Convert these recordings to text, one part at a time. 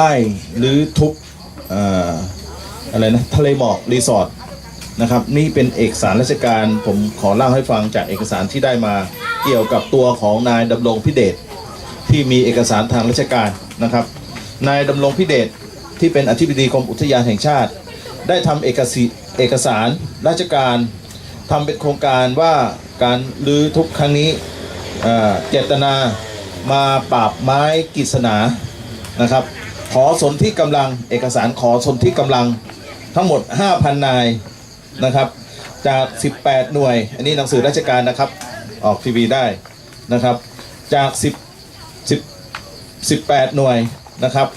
ได้หรือทุบออะไรนะทะเลหมอกรีสอร์ทนะครับนี่เป็นเอกสารราชการผมขอเล่าให้ฟังจากเอกสารที่ได้มาเกี่ยวกับตัวของนายดำรงพิเดชที่มีเอกสารทางราชการนะครับนายดำรงพิเดชที่เป็นอธิบดีกรมอุทยานแห่งชาติ ได้ทำเอกสเอกสารราชการทำเป็นโครงการว่าการรื้อทุบครั้งนี้เจตนามาปราบไม้กฤษณานะครับ ขอสนที่กำลังเอกสารขอสนที่กำลังทั้งหมด 5,000 นายนะครับ จาก 18 หน่วย อันนี้หนังสือราชการนะครับ ออกทีวีได้นะครับ จาก 10 10 18 หน่วยนะครับ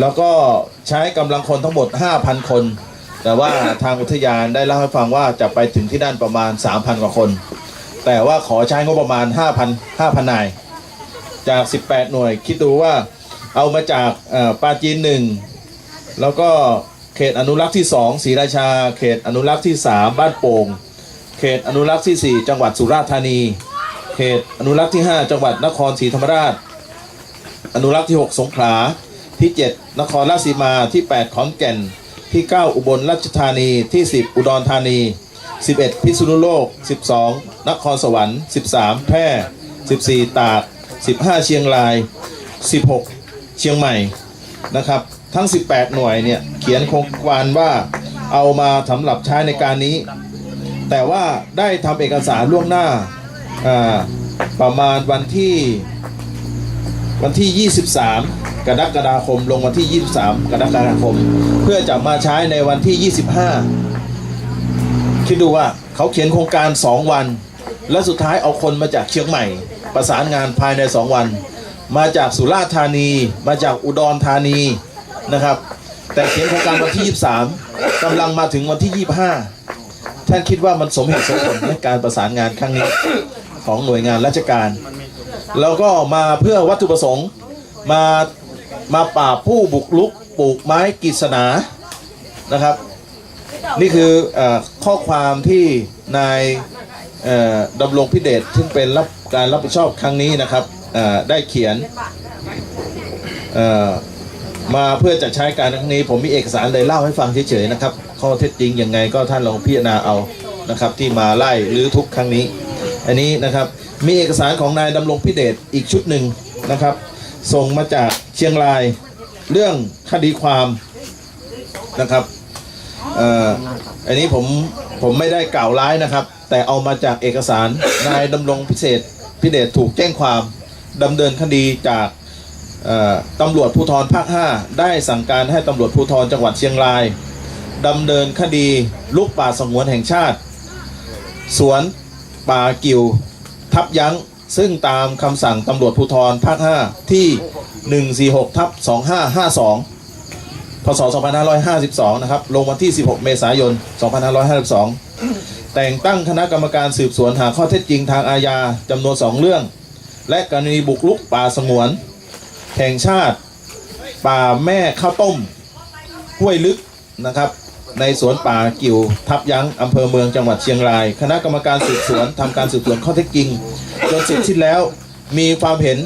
แล้วก็ใช้กำลังคนทั้งหมด 5,000 คน แต่ว่าทางอุทยานได้เล่าให้ฟังว่าจะไปถึงที่นั่นประมาณ 3,000 กว่าคน แต่ว่าขอใช้งบประมาณ 5,000 5,000 นาย จาก 18 หน่วย คิดดูว่า เอามาจากเอ่อปาจีนหนึ่งแล้วก็เขตอนุรักษ์ที่2ศรีราชา เขตอนุรักษ์ที่3บ้านโป่ง เขตอนุรักษ์ที่4จังหวัดสุราษฎร์ธานี เขตอนุรักษ์ที่5จังหวัดนครศรีธรรมราช อนุรักษ์ที่6สงขลาที่7นครราชสีมาที่8ขอนแก่นที่9อุบลราชธานีที่10อุดรธานี11พิษณุโลก12นครสวรรค์13แพร่14ตาก15เชียงราย16 เชียงใหม่นะครับ ทั้ง 18 หน่วยเนี่ยเขียนโครงการว่าเอามาสำหรับใช้ในการนี้ แต่ว่าได้ทำเอกสารล่วงหน้าอ่าประมาณวันที่วันที่ 23 กรกฎาคม ลงวันที่ 23 กรกฎาคม เพื่อจะมาใช้ในวันที่ 25 คิดดูว่าเขาเขียนโครงการ 2 วัน และสุดท้ายเอาคนมาจากเชียงใหม่ ประสานงานภายใน 2 วัน มาจากสุราษฎร์ธานี มาจากอุดรธานีนะครับ แต่เขียนโครงการวันที่ 23กำลังมาถึงวันที่ 25 ท่านคิดว่ามันสมเหตุสมผลในการประสานงานครั้งนี้ของหน่วยงานราชการแล้วก็มาเพื่อวัตถุประสงค์มามาปราผู้บุกรุกปลูกไม้กฤษณานะครับ นี่คืออข้อความที่นายดำรงพิเดชซึ่งเป็นรับการรับผิดชอบครั้งนี้นะครับ ได้เขียนมาเพื่อจะใช้การครั้งนี้ ผมมีเอกสารเลยเล่าให้ฟังเฉยๆนะครับ ข้อเท็จจริงยังไงก็ท่านลองพิจารณาเอานะครับ ที่มาไล่หรือทุกครั้งนี้ อันนี้นะครับมีเอกสารของนายดำรงพิเดชอีกชุดหนึ่งนะครับ ส่งมาจากเชียงรายเรื่องคดีความนะครับอันนี้ผมผมไม่ได้กล่าวร้ายนะครับ แต่เอามาจากเอกสารนายดำรงพิเศษพิเดชถูกแจ้งความ ดำเนินคดีจากตำรวจภูธรภาค 5 ได้สั่งการให้ตำรวจภูธรจังหวัดเชียงรายดำเนินคดีลุกป่าสงวนแห่งชาติ สวนป่ากิวทับยั้ง ซึ่งตามคำสั่งตำรวจภูธรภาค 5 ที่ 146 ทับ 2552 พศ 2552 นะครับ ลงวันที่ 16 เมษายน 2552 แต่งตั้งคณะกรรมการสืบสวนหาข้อเท็จจริงทางอาญาจำนวน 2 เรื่อง และกรณีบุกรุกป่าสงวน แห่งชาติ ป่าแม่ข้าวต้มห้วยลึกนะครับ ในสวนป่ากิ่วทับยั้งอำเภอเมืองจังหวัดเชียงราย คณะกรรมการสืบสวนทำการสืบสวนข้อเท็จจริงจนเสร็จสิ้นแล้วมีความเห็น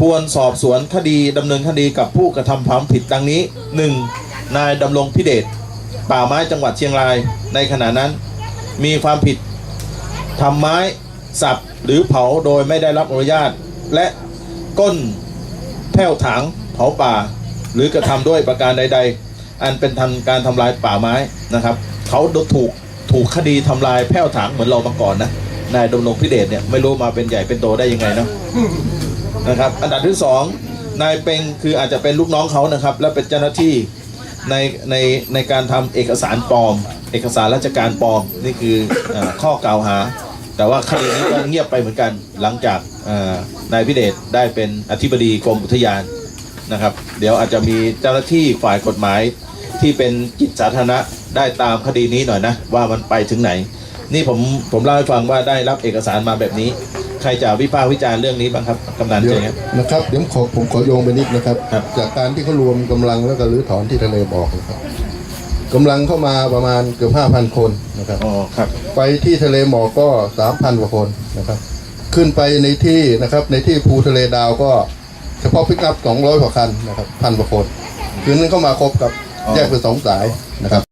ควรสอบสวนคดีดำเนินคดีกับผู้กระทำความผิดดังนี้ 1. นายดำรงพิเดชป่าไม้จังหวัดเชียงรายในขณะนั้น มีความผิดทำไม้ สับหรือเผาโดยไม่ได้รับอนุญาต และก้นแผ่วถางเผาป่า หรือกระทำด้วยประการใด ๆ อันเป็นทำการทำลายป่าไม้นะครับ เขาถูกถูกคดีทำลายแผ่วถางเหมือนเรามาก่อนนะนายดำรงพิเดชเนี่ยไม่รู้มาเป็นใหญ่เป็นโตได้ยังไงเนาะนะครับอันดับที่สองนายเป็งคืออาจจะเป็นลูกน้องเขานะครับ และเป็นเจ้าหน้าที่ในในในการทำเอกสารปลอม เอกสารราชการปลอมนี่คืออข้อกล่าวหา แต่ว่าคดีนี้ก็เงียบไปเหมือนกันหลังจากอ่านายพิเดชได้เป็นอธิบดีกรมอุทยานนะครับ เดี๋ยวอาจจะมีเจ้าหน้าที่ฝ่ายกฎหมายที่เป็นจิตสาธารณะได้ตามคดีนี้หน่อยนะว่ามันไปถึงไหน นี่ผมผมเล่าให้ฟังว่าได้รับเอกสารมาแบบนี้ ใครจะวิพากษ์วิจารณ์เรื่องนี้บ้างครับกำนันเดี๋ยเจวครับนะครับเดี๋ยวขอผมขอโยงไปนิดนะครับครับจากการที่เขารวมกำลังแล้วก็รื้อถอนที่ทะเลบอกนะครับ กำลังเข้ามาประมาณเกือบ5,000 คนนะครับ อ๋อครับ ไปที่ทะเลหมอกก็ 3,000กว่าคนนะครับ ขึ้นไปในที่นะครับในที่ภูทะเลดาวก็เฉพาะพิกอัพ200กว่าคันนะครับพันกว่าคน คืนนึงเข้ามาครบกับอ๋อแยกเป็นสองสายนะครับ